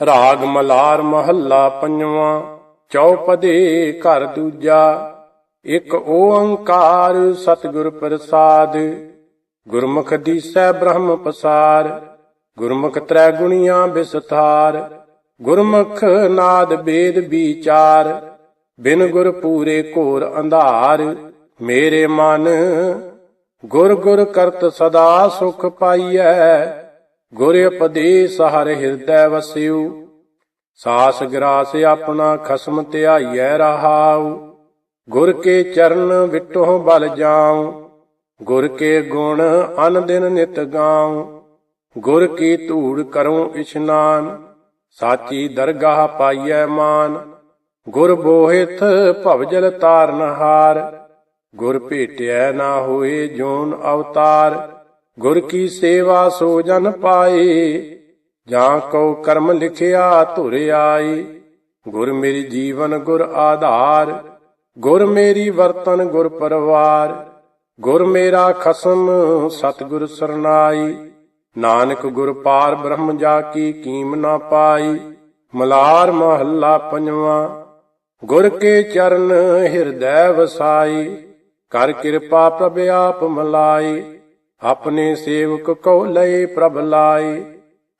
ਰਾਗ ਮਲਾਰ ਮਹੱਲਾ ਪੰਜਵਾਂ, ਚੌਪਦੇ ਘਰ ਦੂਜਾ, ਇੱਕ ਓੰਕਾਰ ਸਤਿਗੁਰ ਪ੍ਰਸਾਦ। ਗੁਰਮੁਖ ਦੀਸੈ ਬ੍ਰਹਮ ਪਸਾਰ, ਗੁਰਮੁਖ ਤ੍ਰੈ ਗੁਣੀਆਂ ਵਿਸਥਾਰ ਗੁਰਮੁਖ ਨਾਦ ਬੇਦ ਵਿਚਾਰ, ਬਿਨ ਗੁਰ ਪੂਰੇ ਘੋਰ ਅੰਧਾਰ। ਮੇਰੇ ਮਨ ਗੁਰ ਗੁਰ ਕਰਤ ਸਦਾ ਸੁਖ ਪਾਈਐ ਗੁਰ ਉਪਦੇਸ ਹਰ ਹਿਰਦੈ ਵਸਿਉ, ਸਾਸ ਗਰਾਸ ਆਪਣਾ ਖਸਮ ਧਿਆਈਐ ਰਹਾਉ। ਗੁਰ ਕੇ ਚਰਨ ਵਿਟੋ ਬਲ ਜਾਉ, ਗੁਰ ਕੇ ਗੁਣ ਅਨ ਦਿਨ ਨਿਤ ਗਾਉ। ਗੁਰ ਕੀ ਧੂੜ ਕਰਉ ਇਸ਼ਨਾਨ, ਸਾਚੀ ਦਰਗਾਹ ਪਾਈਐ ਮਾਨ। ਗੁਰ ਬੋਹਿਤ ਭਵਜਲ ਤਾਰਨ ਹਾਰ, ਗੁਰ ਭੇਟਿਐ ਨਾ ਹੋਏ ਜੋਨ ਅਵਤਾਰ। ਗੁਰ ਕੀ ਸੇਵਾ ਸੋ ਜਨ ਪਾਏ, ਜਾਂ ਕਉ ਕਰਮ ਲਿਖਿਆ ਧੁਰ ਆਈ ਗੁਰ ਮੇਰੀ ਜੀਵਨ ਗੁਰ ਆਧਾਰ, ਗੁਰ ਮੇਰੀ ਵਰਤਨ ਗੁਰ ਪਰਵਾਰ। ਗੁਰ ਮੇਰਾ ਖਸਮ ਸਤਿਗੁਰ ਸਰਨਾਈ। ਨਾਨਕ ਗੁਰ ਪਾਰ ਬ੍ਰਹਮ ਜਾ ਕੀ ਕੀਮ ਨਾ ਪਾਈ। ਮਲਾਰ ਮਹੱਲਾ ਪੰਜਵਾਂ, ਗੁਰ ਕੇ ਚਰਨ ਹਿਰਦੈ ਵਸਾਈ। ਕਰ ਕਿਰਪਾ ਪ੍ਰਭ ਆਪ ਮਲਾਈ। ਆਪਣੇ ਸੇਵਕ ਕੋ ਲਏ ਪ੍ਰਭ ਲਾਈ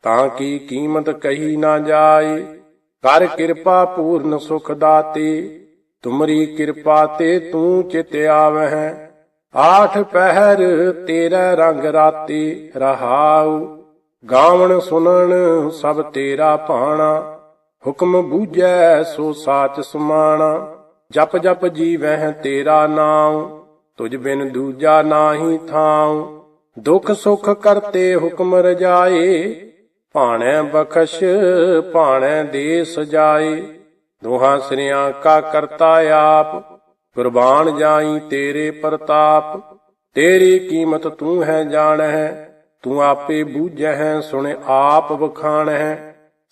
ਤਾਂ ਕੀ ਕੀਮਤ ਕਹੀ ਨਾ ਜਾਏ? ਕਰ ਕਿਰਪਾ ਪੂਰਨ ਸੁਖ ਦਾਤੇ, ਤੁਮਰੀ ਕਿਰਪਾ ਤੇ ਤੂੰ ਚਿਤ ਆਵਹਿ। ਆਠ ਪਹਿਰ ਤੇਰਾ ਰੰਗ ਰਾਤੀ ਰਹਾਉ, ਗਾਵਣ ਸੁਣਨ ਸਭ ਤੇਰਾ ਭਾਣਾ। ਹੁਕਮ ਬੂਝੈ ਸੋ ਸਾਚ ਸਮਾਣਾ, ਜਪ ਜਪ ਜੀਵਹਿ ਤੇਰਾ ਨਾਮ ਤੁਝ ਬਿਨ ਦੂਜਾ ਨਾਹੀ ਥਾਉ। ਦੁਖ ਸੁਖ ਕਰਤੇ ਹੁਕਮ ਰਜਾਏ, ਭਾਣੈ ਬਖਸ਼, ਭਾਣੈ ਦੇ ਸਜਾਏ ਦੋਹਾਂ ਸ੍ਰਿਆਂ ਕਾ ਕਰਤਾ ਆਪ, ਕੁਰਬਾਨ ਜਾਈ ਤੇਰੇ ਪ੍ਰਤਾਪ। ਤੇਰੀ ਕੀਮਤ ਤੂੰ ਹੈ ਜਾਣਹਿ, ਤੂੰ ਆਪੇ ਬੂਝਹਿ, ਸੁਣ ਆਪ ਵਖਾਣਹਿ।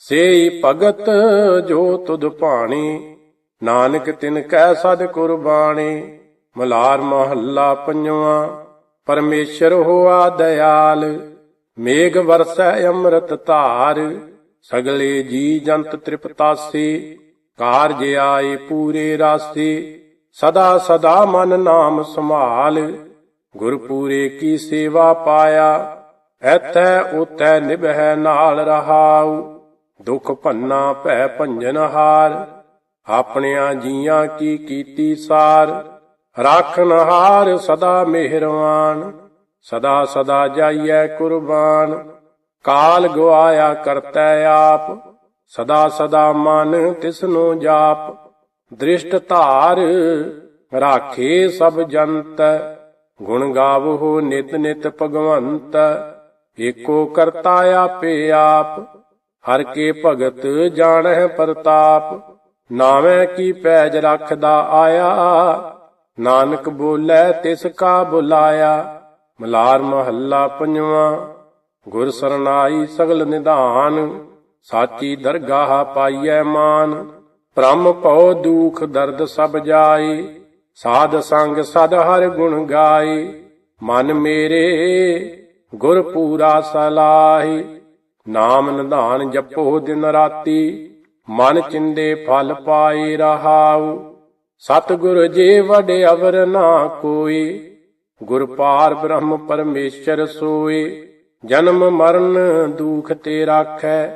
ਸੇਈ ਭਗਤ ਜੋ ਤੁਧ ਭਾਣੀ, ਨਾਨਕ ਤਿਨ ਕੈ ਸਦ ਕੁਰਬਾਨੀ ਮਲਾਰ ਮਹੱਲਾ ਪੰਜਵਾਂ ਪਰਮੇਸ਼ਰ ਹੋਆ ਦਇਆਲ, ਮੇਘ ਵਰਸੈ ਅੰਮ੍ਰਿਤ ਧਾਰ, ਸਗਲੇ ਜੀ ਜੰਤ ਤ੍ਰਿਪਤਾਸੀ, ਕਾਰਜ ਆਏ ਪੂਰੇ ਰਾਸੀ, ਸਦਾ ਸਦਾ ਮਨ ਨਾਮ ਸੰਭਾਲ, ਗੁਰਪੂਰੇ ਕੀ ਸੇਵਾ ਪਾਇਆ ਐਤੈ ਉਤੈ ਨਿਭੈ ਨਾਲ ਰਹਾਉ, ਦੁਖ ਭੰਨਾ ਭੈ ਭੰਜਨ ਹਾਰ, ਆਪਣਿਆਂ ਜੀਆਂ ਕੀ ਕੀਤੀ ਸਾਰ ਰਾਖਨ ਹਾਰ ਸਦਾ ਮਿਹਰਵਾਨ, ਸਦਾ ਸਦਾ ਜਾਈਐ ਕੁਰਬਾਨ। ਕਾਲ ਗਵਾਇਆ ਕਰਤੈ ਆਪ, ਸਦਾ ਸਦਾ ਮਨ ਤਿਸਨੂੰ ਜਾਪ। ਦ੍ਰਿਸ਼ਟ ਧਾਰ ਰਾਖੇ ਸਭ ਜੰਤ, ਗੁਣ ਗਾਵੋ ਨਿਤ ਨਿਤ ਭਗਵੰਤ। ਏਕੋ ਕਰਤਾ ਆਪੇ ਆਪ, ਹਰ ਕੇ ਭਗਤ ਜਾਣਹਿ ਪ੍ਰਤਾਪ। ਨਾਵੇਂ ਕੀ ਪੈਜ ਰੱਖਦਾ ਆਇਆ ਨਾਨਕ ਬੋਲੇ ਤਿਸ ਕਾ ਬੁਲਾਇਆ, ਮਲਾਰ ਮਹੱਲਾ ਪੰਜਵਾਂ। ਗੁਰ ਸਰਨਾਈ ਸਗਲ ਨਿਧਾਨ, ਸਾਚੀ ਦਰਗਾਹ ਪਾਈਐ ਮਾਨ। ਭ੍ਰਮ ਭਉ ਦੁਖ ਦਰਦ ਸਭ ਜਾਏ, ਸਾਧ ਸੰਗ ਸਦ ਹਰ ਗੁਣ ਗਾਏ। ਮਨ ਮੇਰੇ ਗੁਰ ਪੂਰਾ ਸਲਾਹੀ, ਨਾਮ ਨਿਧਾਨ ਜਪੋ ਦਿਨ ਰਾਤੀ, ਮਨ ਚਿੰਦੇ ਫਲ ਪਾਏ ਰਹਾਉ। ਸਤਿਗੁਰ ਜੇ ਵਡੇ ਅਵਰ ਨਾ ਕੋਈ, ਗੁਰ ਪਾਰ ਬ੍ਰਹਮ ਪਰਮੇਸ਼ਰ ਸੋਏ। ਜਨਮ ਮਰਨ ਦੁਖ ਤੇ ਰਾਖੈ,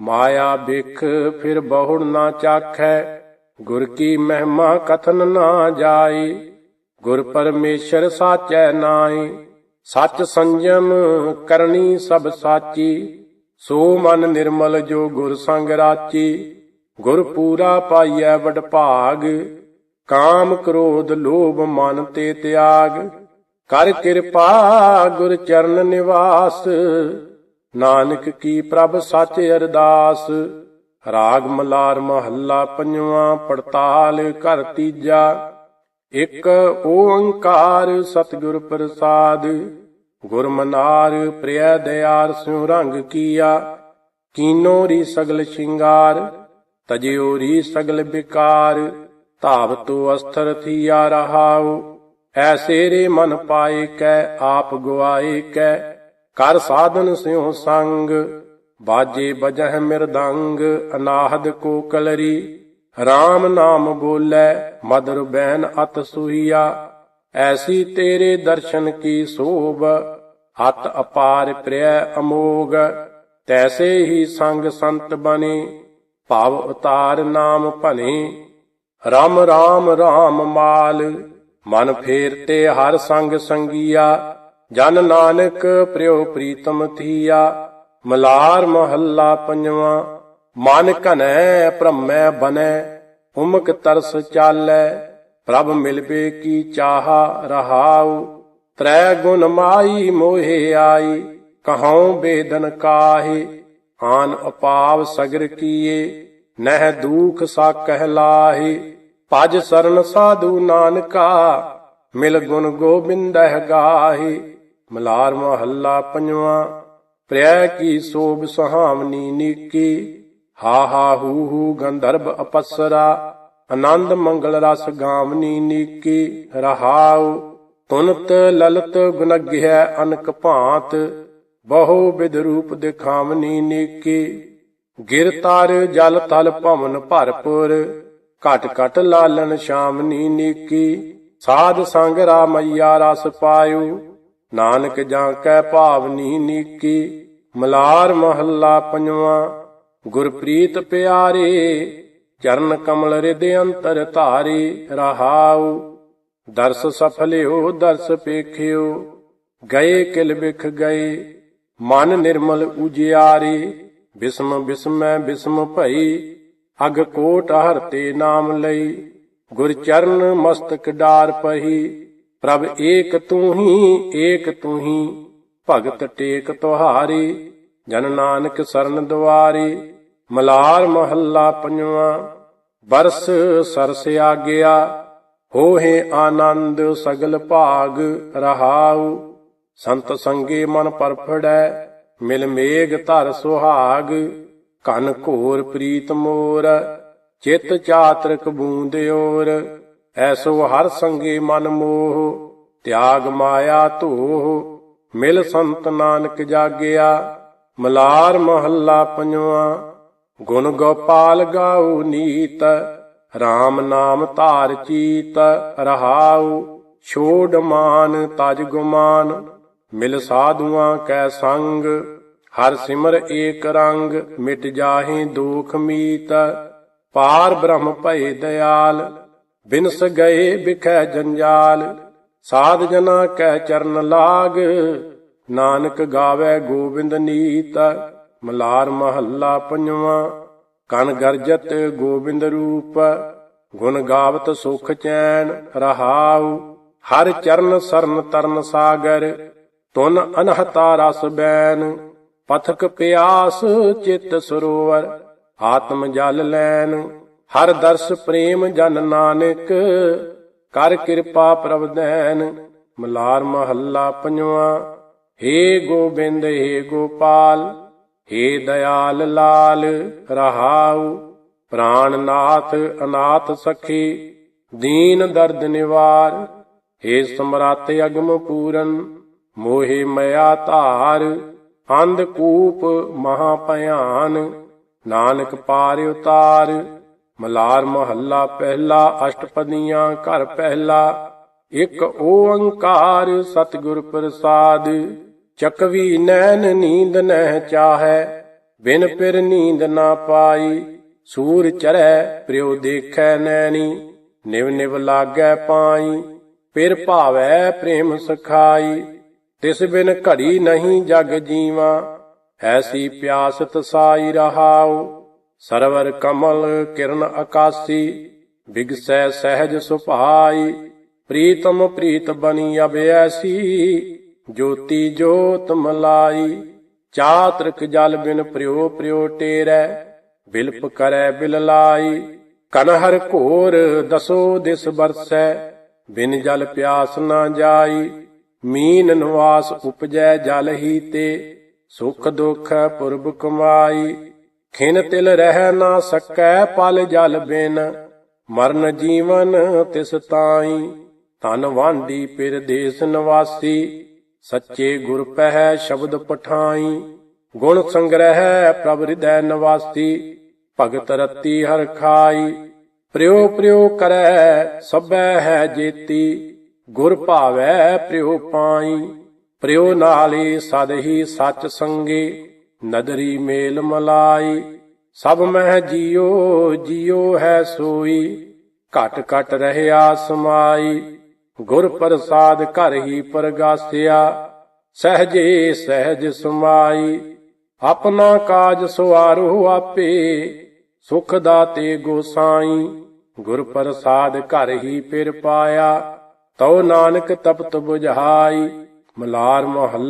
ਮਾਇਆ ਬਿਖ ਫਿਰ ਬਹੁੜ ਨਾ ਚਾਖੈ। ਗੁਰ ਕੀ ਮਹਿਮਾ ਕਥਨ ਨਾ ਜਾਏ, ਗੁਰ ਪਰਮੇਸ਼ਰ ਸਾਚੈ ਨਾਈ ਸਚ ਸੰਜਮ ਕਰਨੀ ਸਭ ਸਾਚੀ, ਸੋ ਮਨ ਨਿਰਮਲ ਜੋ ਗੁਰ ਸੰਗ ਰਾਚੀ। ਗੁਰ ਪੂਰਾ ਪਾਈਐ ਵਡ ਭਾਗ ਕਾਮ ਕ੍ਰੋਧ ਲੋਭ ਮਨ ਤੇ ਤਿਆਗ, ਕਰ ਕਿਰਪਾ ਗੁਰ ਚਰਨ ਨਿਵਾਸ। ਨਾਨਕ ਕੀ ਪ੍ਰਭ ਸੱਚ ਅਰਦਾਸ, ਰਾਗ ਮਲਾਰ ਮਹੱਲਾ ਪੰਜਵਾਂ ਪੜਤਾਲ ਘਰ ਤੀਜਾ। ਇਕ ਓੰਕਾਰ ਸਤਿਗੁਰ ਪ੍ਰਸਾਦ, ਗੁਰਮਨਾਰ ਮਨਾਰ ਪ੍ਰਿਆ ਦਿਆਰ ਸਿਉ ਰੰਗ ਕੀਆ। ਕੀਨੋ ਰੀ ਸਗਲ ਸ਼ਿੰਗਾਰ, ਤਜਿਓ ਰੀ ਸਗਲ ਬਿਕਾਰ। ਧਾਵ ਤੋ ਅਸਥਰ ਥੀਆ ਰਹਾਉ ਐਸੇ ਰੇ ਮਨ ਪਾਏ ਕੈ, ਆਪ ਗਵਾਏ ਕੈ। ਕਰ ਸਾਧਨ ਸਿਉ ਸੰਗ, ਬਾਜੇ ਬਜਹ ਮਿਰਦੰਗ ਅਨਾਹਦ ਕੋ ਕਲਰੀ। RAM ਨਾਮ ਬੋਲੇ, ਮਦਰ ਬੈਨ ਅਤ ਸੁਹੀਆ। ਐਸੀ ਤੇਰੇ ਦਰਸ਼ਨ ਕੀ ਸੋਭ, ਅਤ ਅਪਾਰ ਪ੍ਰਿਯ ਅਮੋਗ। ਤੈਸੇ ਹੀ ਸੰਗ ਸੰਤ ਬਣੇ, ਭਾਵ ਉਤਾਰ ਨਾਮ ਭਨੇ ਰਾਮ ਰਾਮ ਰਾਮ ਮਾਲ। ਮਨ ਫੇਰ ਤੇ ਹਰ ਸੰਗ ਸੰਗੀਆ। ਜਨ ਨਾਨਕ ਪ੍ਰਿਉ ਪ੍ਰੀਤਮ ਥੀਆ। ਮਲਾਰ ਮਹੱਲਾ ਪੰਜਵਾਂ। ਮਨ ਘਨੈ ਭ੍ਰਮੈ ਬਨੈ। ਉਮਕ ਤਰਸ ਚਾਲੈ। ਪ੍ਰਭ ਮਿਲਵੇ ਕੀ ਚਾਹਾ ਰਹਾਉ। ਤ੍ਰੈ ਗੁਣ ਮਾਈ ਮੋਹਿ ਆਈ। ਕਹਉ ਬੇਦਨ ਕਾਹੇ। ਆਨ ਅਪਾਵ ਸਗਰ ਕੀਏ। ਨਹਿ ਦੂਖ ਸਾ ਕਹਿਲਾਹੇ ਭਜ ਸਰਨ ਸਾਧੂ ਨਾਨਕਾ, ਮਿਲ ਗੁਣ ਗੋਬਿੰਦਹਿ ਗਾਹੀ, ਮਲਾਰ ਮਹੱਲਾ ਪੰਜਵਾਂ ਪ੍ਰਿਆ ਕੀ ਸੋਭ ਸੁਹਾਵਨੀ ਨੀਕੀ, ਹਾ ਹਾ ਹੂ ਹੂ ਗੰਧਰਬ ਅਪਸਰਾ, ਆਨੰਦ ਮੰਗਲ ਰਸ ਗਾਵਨੀ ਨੀਕੀ, ਰਹਾਉ ਤੁਨਤ ਲਲਤ ਗੁਨਗਿਆ ਅਨਕ ਭਾਂਤ, ਬਹੁ ਬਿਦ ਰੂਪ ਦਿਖਾਵਨੀ ਨੀਕੀ। ਗਿਰ ਤਾਰ ਜਲ ਤਲ ਭਵਨ ਭਰਪੁਰ, ਘਟ ਘਟ ਲਾਲਨ ਸ਼ਾਮਨੀ ਨੀਕੀ। ਸਾਧ ਸੰਗ ਰਾਮਈਆ ਰਸ ਪਾਇਓ, ਨਾਨਕ ਜਾਂ ਕੈ ਭਾਵਨੀ ਨੀਕੀ। ਮਲਾਰ ਮਹੱਲਾ ਪੰਜਵਾਂ, ਗੁਰਪ੍ਰੀਤ ਪਿਆਰੇ, ਚਰਨ ਕਮਲ ਰਿਦੇ ਅੰਤਰ ਧਾਰੀ ਰਹਾਉ। ਦਰਸ ਸਫਲਿਓ, ਦਰਸ ਪੇਖਿਓ, ਗਏ ਕਿਲ ਬਿਖ ਗਏ, ਮਨ ਨਿਰਮਲ ਉਜਿਆਰੇ। ਬਿਸਮ ਬਿਸਮੈ ਬਿਸਮ ਭਈ, ਅਗ ਕੋਟ ਹਰਤੇ ਨਾਮ ਲਈ। ਗੁਰ ਚਰਨ ਮਸਤਕ ਡਾਰ ਪਹੀ, ਪ੍ਰਭ ਏਕ ਤੂੰ ਹੀ, ਏਕ ਤੂੰ ਹੀ, ਭਗਤ ਟੇਕ ਤੁਹਾਰੀ, ਜਨ ਨਾਨਕ ਸਰਨ ਦੁਆਰੀ ਮਲਾਰ ਮਹੱਲਾ ਪੰਜਵਾਂ, ਬਰਸ ਸਰਸ ਆਗਿਆ ਹੋਏ ਆਨੰਦ ਸਗਲ ਭਾਗ ਰਹਾਉ। ਸੰਤ ਸੰਗੇ ਮਨ ਪਰਫੜੈ ਮਿਲ ਮੇਗ ਧਰ ਸੁਹਾਗ ਕਨ ਘੋਰ ਪ੍ਰੀਤ ਮੋਰ, ਚਿਤ ਚਾਤਰਕ ਬੂੰਦਿਓਰ ਐਸੋ ਹਰ ਸੰਗੇ ਮਨ ਮੋਹ, ਤਿਆਗ ਮਾਇਆ ਧੋਹ, ਮਿਲ ਸੰਤ ਨਾਨਕ ਜਾਗਿਆ, ਮਲਾਰ ਮਹੱਲਾ ਪੰਜਵਾਂ, ਗੁਣ ਗੋਪਾਲ ਗਾਉ ਨੀਤ RAM ਨਾਮ ਧਾਰ ਚੀਤ ਰਹਾਉ, ਛੋੜ ਮਾਨ ਤਜ ਗੁਮਾਨ। ਮਿਲ ਸਾਧੂਆਂ ਕੈ ਸੰਗ, ਹਰ ਸਿਮਰ ਏਕ ਰੰਗ, ਮਿਟ ਜਾਹੇ ਦੁਖ ਮੀਤ ਪਾਰ ਬ੍ਰਹਮ ਭਏ ਦਇਆਲ ਬਿਨਸ ਗਏ ਬਿਖੈ ਜੰਜਾਲ, ਸਾਧ ਜਨਾ ਕੈ ਚਰਨ ਲਾਗ, ਨਾਨਕ ਗਾਵੇ ਗੋਬਿੰਦ ਨੀਤ, ਮਲਾਰ ਮਹੱਲਾ ਪੰਜਵਾਂ, ਕਨ ਗਰਜਤ ਗੋਬਿੰਦ ਰੂਪ, ਗੁਣ ਗਾਵਤ ਸੁਖ ਚੈਨ ਰਹਾਉ, ਹਰ ਚਰਨ ਸਰਨ ਤਰਨ ਸਾਗਰ ਤੁਨ ਅਨਹਤਾ ਰਸ ਬੈਨ, ਪਥਕ ਪਿਆਸ ਚਿਤ ਸਰੋਵਰ, ਆਤਮ ਜਲ ਲੈਨ, ਹਰ ਦਰਸ ਪ੍ਰੇਮ ਜਨ ਨਾਨਕ, ਕਰ ਕਿਰਪਾ ਪ੍ਰਭ ਦੈਨ, ਮਲਾਰ ਮਹੱਲਾ ਪੰਜਵਾਂ, ਹੇ ਗੋਬਿੰਦ, ਹੇ ਗੋਪਾਲ, ਹੇ ਦਇਆਲ ਲਾਲ, ਰਹਾਉ ਪ੍ਰਾਨਨਾਥ ਅਨਾਥ ਸਖੀ, ਦੀਨ ਦਰਦ ਨਿਵਾਰ, ਹੇ ਸਮਰਾਤ ਅਗਮ ਪੂਰਨ ਮੋਹਿ ਮਇਆ ਧਾਰ, ਅੰਧ ਕੂਪ ਮਹਾ ਭਿਆਨ, ਨਾਨਕ ਪਾਰ ਉਤਾਰ, ਮਲਾਰ ਮਹੱਲਾ ਪਹਿਲਾ, ਅਸ਼ਟਪਦੀਆਂ ਘਰ ਪਹਿਲਾ, ਇਕ ਓੰਕਾਰ ਸਤਿਗੁਰ ਪ੍ਰਸਾਦ, ਚਕਵੀ ਨੈਣ ਨੀਂਦ ਨਹਿ ਚਾਹੈ, ਬਿਨ ਪਿਰ ਨੀਂਦ ਨਾ ਪਾਈ, ਸੂਰ ਚਰੈ ਪ੍ਰਿਉ ਦੇਖੈ ਨੈਣੀ, ਨਿਵ ਨਿਵ ਲਾਗੈ ਪਾਈ, ਪਿਰ ਭਾਵੈ ਪ੍ਰੇਮ ਸਖਾਈ ਤਿਸ ਬਿਨ ਘੜੀ ਨਹੀਂ ਜਗ ਜੀਵਾ, ਐਸੀ ਪਿਆਸ ਤਸਾਈ ਰਹਾਉ। ਸਰਵਰ ਕਮਲ ਕਿਰਨ ਆਕਾਸੀ ਬਿਗਸੈ ਸਹਿਜ ਸੁਭਾਈ। ਪ੍ਰੀਤਮ ਪ੍ਰੀਤ ਬਣੀ ਅਬ ਜੋਤੀ ਜੋਤ ਮਲਾਈ। ਚਾਤ੍ਰਿਕ ਜਲ ਬਿਨ ਪ੍ਰਿਉ ਪ੍ਰਿਓ ਟੇਰੈ, ਬਿਲਪ ਕਰੈ ਬਿਲ ਲਾਈ। ਕਨਹਰ ਘੋਰ ਦਸੋ ਦਿਸ ਬਰਸੈ ਬਿਨ ਜਲ ਪਿਆਸ ਨਾ ਜਾਈ। ਮੀਨ ਨਿਵਾਸ ਉਪਜੈ ਜਲ ਹੀ ਤੇ, ਸੁਖ ਦੁਖ ਪੁਰਬ ਕਮਾਈ। ਖਿਨ ਤਿਲ ਰਹਿ ਨਾ ਸਕੈ ਪਲ ਜਲ ਬਿਨ, ਮਰਨ ਜੀਵਨ ਤਿਸ ਤਾਈ। ਤਨ ਵਾਂਡੀ ਪਿਰ ਦੇਸ ਨਿਵਾਸੀ, ਸੱਚੇ ਗੁਰ ਪਹਿ ਸ਼ਬਦ ਪਠਾਈ। ਗੁਣ ਸੰਗ੍ਰਹਿ ਪ੍ਰਭ ਹਿਰਦੈ ਨਿਵਾਸੀ, ਭਗਤ ਰਤੀ ਹਰ ਖਾਈ। ਪ੍ਰਿਉ ਪ੍ਰਿਉ ਕਰੈ ਸਭੈ ਹੈ ਜੇਤੀ। ਗੁਰ ਭਾਵੈ ਪ੍ਰਿਉ ਪਾਈ, ਪ੍ਰਿਉ ਨਾਲੇ ਸਦ ਹੀ ਸੱਚ ਸੰਗੇ, ਨਦਰੀ ਮੇਲ ਮਲਾਈ। ਸਭ ਮਹਿ ਜੀਉ ਜੀਉ ਹੈ ਸੋਈ, ਘਟ ਘਟ ਰਹਿਆ ਸਮਾਈ ਗੁਰ ਪ੍ਰਸਾਦ ਘਰ ਹੀ ਪ੍ਰਗਾਸਿਆ, ਸਹਜੇ ਸਹਿਜ ਸਮਾਈ। ਆਪਣਾ ਕਾਜ ਸੁਆਰੋ ਆਪੇ, ਸੁਖ ਦਾਤੇ ਗੋਸਾਈ ਗੁਰ ਪ੍ਰਸਾਦ ਘਰ ਹੀ ਫਿਰ ਪਾਇਆ ਤਉ ਨਾਨਕ ਤਪਤ 부ਝਾਈ ਮਲਾਰ ਮਹੱਲਾ